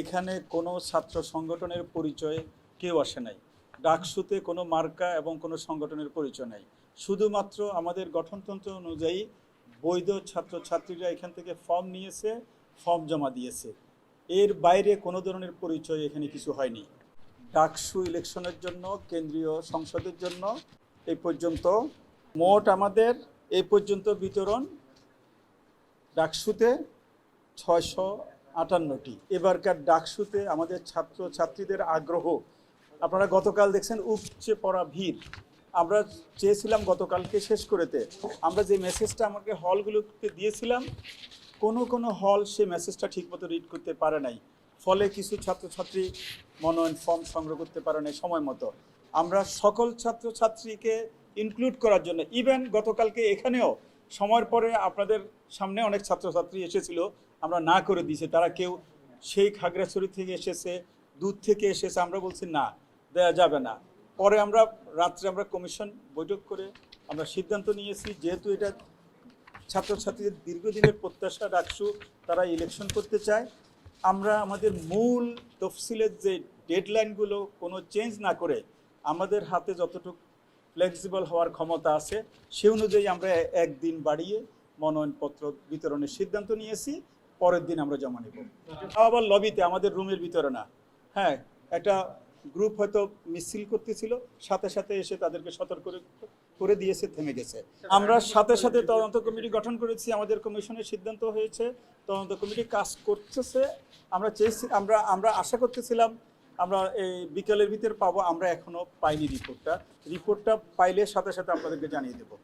এখানে কোনো ছাত্র সংগঠনের পরিচয়ে কেউ আসে নাই। ডাকসুতে কোনো মার্কা এবং কোনো সংগঠনের পরিচয় নাই। শুধুমাত্র আমাদের গঠনতন্ত্র অনুযায়ী বৈধ ছাত্রছাত্রীরা এখান থেকে ফর্ম নিয়েছে, ফর্ম জমা দিয়েছে। এর বাইরে কোনো ধরনের পরিচয় এখানে কিছু হয়নি। ডাকসু ইলেকশনের জন্য, কেন্দ্রীয় সংসদের জন্য এই পর্যন্ত মোট আমাদের এই পর্যন্ত বিতরণ ডাকসুতে ছয়শো আটান্নটি। এবারকার ডাকসুতে আমাদের ছাত্র ছাত্রীদের আগ্রহ। আপনারা গতকাল দেখছেন উপচে পড়া ভিড়। আমরা চেয়েছিলাম গতকালকে শেষ করেতে। আমরা যে মেসেজটা আমাকে হলগুলোকে দিয়েছিলাম, কোনো কোনো হল সে মেসেজটা ঠিকমতো রিড করতে পারে নাই। ফলে কিছু ছাত্রছাত্রী মনোনয়ন ফর্ম সংগ্রহ করতে পারে নাই সময় মতো। আমরা সকল ছাত্রছাত্রীকে ইনক্লুড করার জন্য ইভেন গতকালকে এখানেও সময়ের পরে আপনাদের সামনে অনেক ছাত্রছাত্রী এসেছিল, আমরা না করে দিয়েছি। তারা কেউ সেই খাগড়াছড়ি থেকে এসেছে, দূর থেকে এসেছে, আমরা বলছি না দেওয়া যাবে না। পরে আমরা রাত্রে আমরা কমিশন বৈঠক করে আমরা সিদ্ধান্ত নিয়েছি, যেহেতু এটা ছাত্রছাত্রীদের দীর্ঘদিনের প্রত্যাশা ডাকসু তারা ইলেকশন করতে চায়। আমরা আমাদের মূল তফসিলের যে ডেডলাইনগুলো কোনো চেঞ্জ না করে আমাদের হাতে যতটুকু ফ্লেক্সিবল হওয়ার ক্ষমতা আছে, সে অনুযায়ী আমরা একদিন বাড়িয়ে মনোনয়নপত্র বিতরণের সিদ্ধান্ত নিয়েছি, পরের দিন আমরা জমা নেব। আবার লবিতে, আমাদের রুমের ভিতরে না। হ্যাঁ একটা গ্রুপ হয়তো মিছিল করতেছিল, সাথে সাথে এসে তাদেরকে সতর্ক করে দিয়েছে, থেমে গেছে। আমরা সাথে সাথে তদন্ত কমিটি গঠন করেছি, আমাদের কমিশনের সিদ্ধান্ত হয়েছে, তদন্ত কমিটি কাজ করতেছে। আমরা চেয়েছি, আমরা আমরা আশা করতেছিলাম আমরা এই বিকেলের ভিতরে পাবো, আমরা এখনও পাইনি রিপোর্টটা রিপোর্টটা পাইলে সাথে সাথে আপনাদেরকে জানিয়ে দেবো।